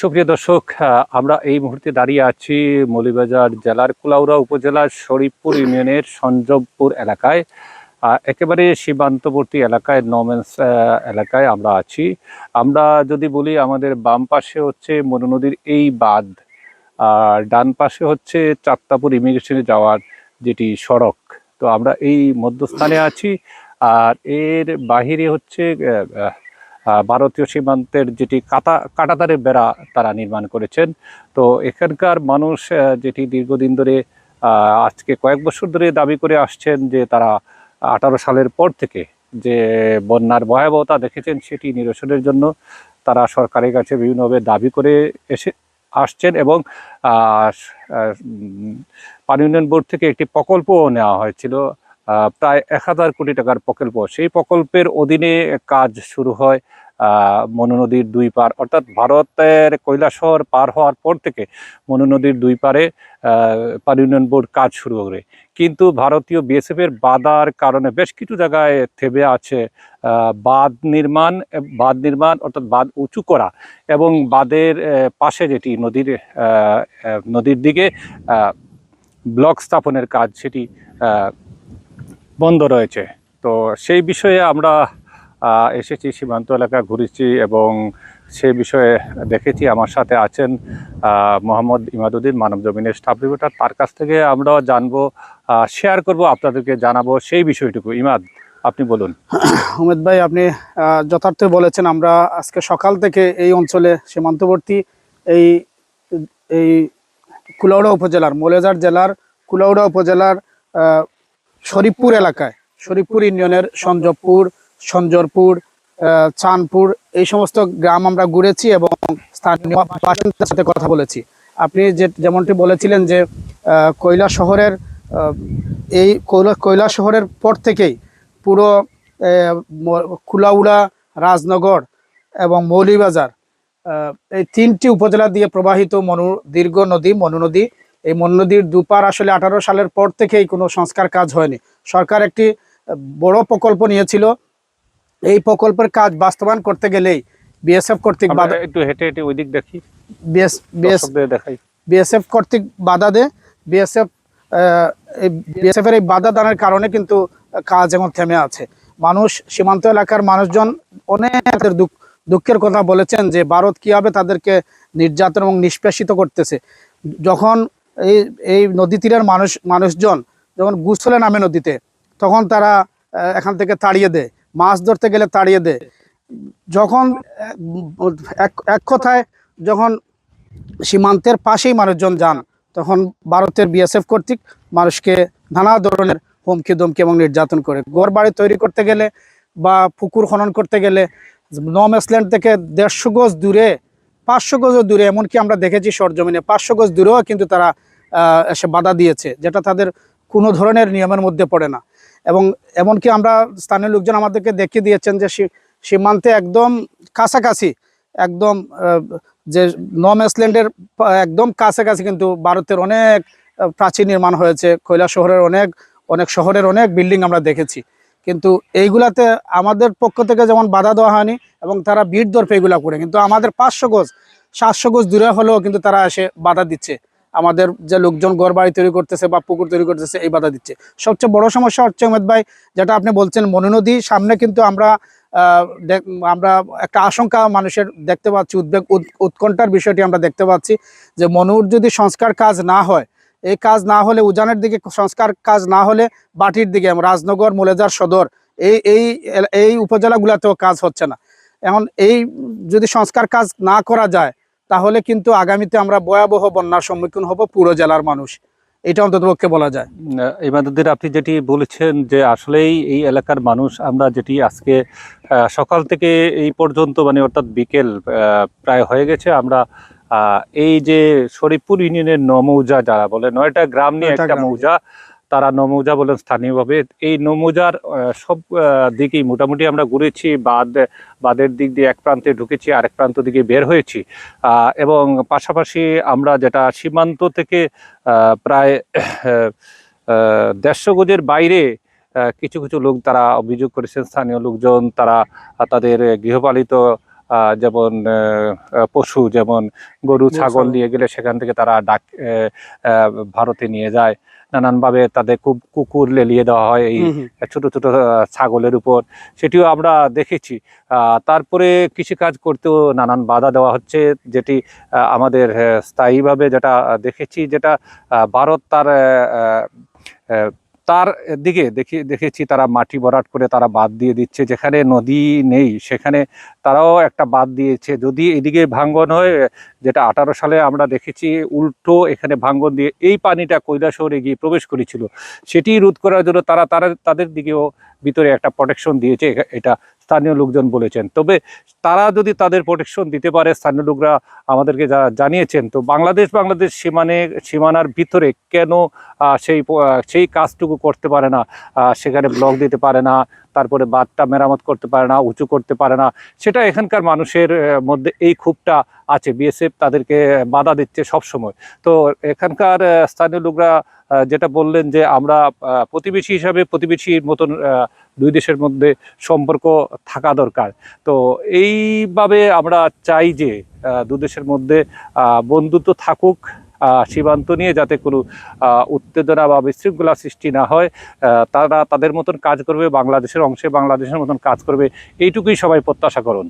সুপ্রিয় দর্শক আমরা এই মুহূর্তে দাঁড়িয়ে আছি মৌলিবাজার জেলার কুলাউড়া উপজেলার শরীফপুর ইউনিয়নের সঞ্জবপুর এলাকায়। একেবারে সীমান্তবর্তী এলাকায় নমেন্স এলাকায় আমরা আছি। আমরা যদি বলি, আমাদের বাম পাশে হচ্ছে মনু নদীর এই বাঁধ, আর ডান পাশে হচ্ছে চাত্তাপুর ইমিগ্রেশনে যাওয়ার যেটি সড়ক। তো আমরা এই মধ্যস্থানে আছি, আর এর বাহিরে হচ্ছে ভারতীয় সীমান্তের যেটি কাটা কাটাতারের বেড়া তারা নির্মাণ করেছেন। তো এখানকার মানুষ যেটি দীর্ঘদিন ধরে আজকে কয়েক বছর ধরে দাবি করে আসছেন যে তারা আঠারো সালের পর থেকে যে বন্যার ভয়াবহতা দেখেছেন সেটি নিরসনের জন্য তারা সরকারের কাছে বিভিন্নভাবে দাবি করে এসে আসছেন এবং পানি উন্নয়ন বোর্ড থেকে একটি প্রকল্পও নেওয়া হয়েছিল। প্রায় এক হাজার কোটি টাকার প্রকল্প। সেই প্রকল্পের অধীনে কাজ শুরু হয় আহ, মনু নদীর দুই পার। অর্থাৎ ভারতের কৈলাসহর পার হওয়ার পর থেকে মনু নদীর দুই পারে পানি উন্নয়ন বোর্ড কাজ শুরু করে। কিন্তু ভারতীয় বিএসএফ এর বাধার কারণে বেশ কিছু জায়গায় থেমে আছে বাঁধ নির্মাণ বাঁধ নির্মাণ অর্থাৎ বাঁধ উঁচু করা এবং বাঁধের পাশে যেটি নদীর নদীর দিকে ব্লক স্থাপনের কাজ সেটি বন্ধ রয়েছে। তো সেই বিষয়ে আমরা এসেছি সীমান্ত এলাকা ঘুরেছি এবং সে বিষয়ে দেখেছি আমার সাথে আছেন মোহাম্মদ ইমাদুদ্দিন মানব জমিনের স্টাফ রিপোর্টার তার কাছ থেকে আমরাও জানব শেয়ার করব, আপনাদেরকে জানাব সেই বিষয়টুকু। ইমাদ, আপনি বলুন। উমেদ ভাই, আপনি যথার্থ বলেছেন, আমরা আজকে সকাল থেকে এই অঞ্চলে সীমান্তবর্তী এই এই কুলাউড়া উপজেলার, মৌলেজার জেলার, কুলাউড়া উপজেলার শরীফপুর এলাকায় শরীফপুর ইউনিয়নের সঞ্জবপুর সঞ্জরপুর আহ, চাঁদপুর এই সমস্ত গ্রাম আমরা ঘুরেছি এবং স্থানীয় বাসিন্দাদের সাথে কথা বলেছি। আপনি যে যেমনটি বলেছিলেন যে কৈলা শহরের এই কৈলা কৈলা শহরের পর থেকেই পুরো কুলাউড়া রাজনগর এবং মৌলিবাজার এই তিনটি উপজেলা দিয়ে প্রবাহিত মনু দীর্ঘ নদী মনু নদী এই মনু নদীর দুপার আসলে আঠারো সালের পর থেকেই কোনো সংস্কার কাজ হয়নি। সরকার একটি বড় প্রকল্প নিয়েছিল। এই প্রকল্পের কাজ বাস্তবায়ন করতে গেলেই বিএসএফ কর্তৃক বাধা একটু হেঁটে হেঁটে ওই দিক দেখি দেখাই। বিএসএফ কর্তৃক বাধা দে। বিএসএফ এই বিএসএফ এর এই বাধা দানের কারণে কিন্তু কাজ এখন থেমে আছে। মানুষ সীমান্ত এলাকার মানুষজন অনেক দুঃখ দুঃখের কথা বলেছেন যে ভারত কীভাবে তাদেরকে নির্যাতন এবং নিষ্পেষিত করতেছে। যখন এই এই নদী তীরের মানুষ, মানুষজন যখন গুছলে নামে নদীতে, তখন তারা এখান থেকে তাড়িয়ে দেয়। মাছ ধরতে গেলে তাড়িয়ে দেয়। যখন এক কথায় যখন সীমান্তের পাশেই মানুষজন যান, তখন ভারতের বিএসএফ কর্তৃক মানুষকে নানা ধরনের হুমকি দমকি এবং নির্যাতন করে। ঘর বাড়ি তৈরি করতে গেলে বা পুকুর খনন করতে গেলে নমেসল্যান্ড থেকে দেড়শো গজ দূরে পাঁচশো গজও দূরে এমনকি আমরা দেখেছি সরজমিনে পাঁচশো গজ দূরেও কিন্তু তারা এসে বাধা দিয়েছে যেটা তাদের কোনো ধরনের নিয়মের মধ্যে পড়ে না। এবং এমনকি আমরা স্থানীয় লোকজন আমাদেরকে দেখিয়ে দিয়েছেন যে সীমান্তে একদম কাছাকাছি একদম যে নম এসল্যান্ডের একদম কাছাকাছি কিন্তু ভারতের অনেক আহ, প্রাচীর নির্মাণ হয়েছে কৈলা শহরের অনেক অনেক শহরের অনেক বিল্ডিং আমরা দেখেছি। কিন্তু এইগুলাতে আমাদের পক্ষ থেকে যেমন বাধা দেওয়া হয়নি এবং তারা ভিড় দর্পে এগুলা করে, কিন্তু আমাদের পাঁচশো গজ, সাতশো গজ দূরে হলেও কিন্তু তারা এসে বাধা দিচ্ছে। আমাদের যে লোকজন ঘর বাড়ি তৈরি করতেছে বা পুকুর তৈরি করতেছে, এই বাধা দিচ্ছে। সবচেয়ে বড় সমস্যা হচ্ছে উমেদ ভাই, যেটা আপনি বলছেন মনু নদী, সামনে কিন্তু আমরা আমরা একটা আশঙ্কা মানুষের দেখতে পাচ্ছি, উদ্বেগ, উৎ- উৎকণ্ঠার বিষয়টি আমরা দেখতে পাচ্ছি যে মনুর যদি সংস্কার কাজ না হয় এই কাজ না হলে, উজানের দিকে সংস্কার কাজ না হলে বাটির দিকে রাজনগর, মোলেজার সদর, এই এই এই উপজেলাগুলোতেও কাজ হচ্ছে না। এখন এই যদি সংস্কার কাজ না করা যায়, তাহলে কিন্তু আগামীতে আমরা ভয়াবহ বন্যার সম্মুখীন হব পুরো জেলার মানুষ। এটা অন্ততপক্ষে বলা যায়। ইমাদুদ্দিন আপনি যেটি বলেছেন যে আসলেই এই এলাকার মানুষ, আমরা যেটি আজকে সকাল থেকে এই পর্যন্ত মানে অর্থাৎ বিকেল প্রায় হয়ে গেছে, আমরা এই যে শরীফপুর ইউনিয়নের নমৌজা যারা বলে নয়টা গ্রাম নিয়ে একটা। মৌজা তারা নমৌজা বলেন স্থানীয়ভাবে এই নমৌজার সব দিকেই মোটামুটি আমরা ঘুরেছি বাদ বাদের দিক দিয়ে এক প্রান্তে ঢুকেছি আরেক প্রান্ত দিকে বের হয়েছি এবং পাশাপাশি আমরা যেটা সীমান্ত থেকে প্রায় দেড়শো গজের বাইরে কিছু কিছু লোক তারা অভিযোগ করেছেন স্থানীয় লোকজন তারা তাদের গৃহপালিত যেমন পশু যেমন গরু ছাগল। নিয়ে গেলে সেখান থেকে তারা ডাক ভারতে নিয়ে যায় নানানভাবে তাদের খুব কুকুর লেলিয়ে দেওয়া হয় এই। ছোট ছোট ছাগলের উপর সেটিও আমরা দেখেছি তারপরে কৃষিকাজ করতেও নানান বাধা দেওয়া হচ্ছে যেটি আমাদের স্থায়ীভাবে যেটা দেখেছি যেটা ভারত তার তার দিকে দেখি, দেখেছি তারা মাটি ভরাট করে তারা বাদ দিয়ে দিচ্ছে। যেখানে নদী নেই, সেখানে তারাও একটা বাদ দিয়েছে। যদি এদিকে ভাঙ্গন হয়, যেটা আঠারো সালে আমরা দেখেছি, উল্টো এখানে ভাঙ্গন দিয়ে এই পানিটা কৈলা শহরে গিয়ে প্রবেশ করেছিল। সেটি রোধ করার জন্য তারা তারা তাদের দিকেও ভিতরে একটা প্রোটেকশন দিয়েছে। এটা স্থানীয় লোকজন বলেছেন। তবে তারা যদি তাদের প্রোটেকশন দিতে পারে, স্থানীয় লোকরা আমাদেরকে যা জানিয়েছেন, তো বাংলাদেশ বাংলাদেশ সীমানে, সীমানার ভিতরে কেন সেই সেই কাজটুকু করতে পারে না সেখানে ব্লক দিতে পারে না তারপরে বাঁধটা মেরামত করতে পারে না, উঁচু করতে পারে না। সেটা এখানকার মানুষের মধ্যে এই ক্ষোভটা আছে। বিএসএফ তাদেরকে বাধা দিচ্ছে সব সময় তো এখানকার স্থানীয় লোকরা যেটা বললেন যে আমরা প্রতিবেশী হিসাবে প্রতিবেশীর মতন দুই দেশের মধ্যে সম্পর্ক থাকা দরকার। তো এইভাবে আমরা চাই যে দু দেশের মধ্যে বন্ধুত্ব থাকুক। সীমান্ত নিয়ে যাতে কোনো উত্তেজনা বা বিশৃঙ্খলা সৃষ্টি না হয় তারা তাদের মতন কাজ করবে, বাংলাদেশের অংশে বাংলাদেশের মতন কাজ করবে, এইটুকুই সবাই প্রত্যাশা করুন।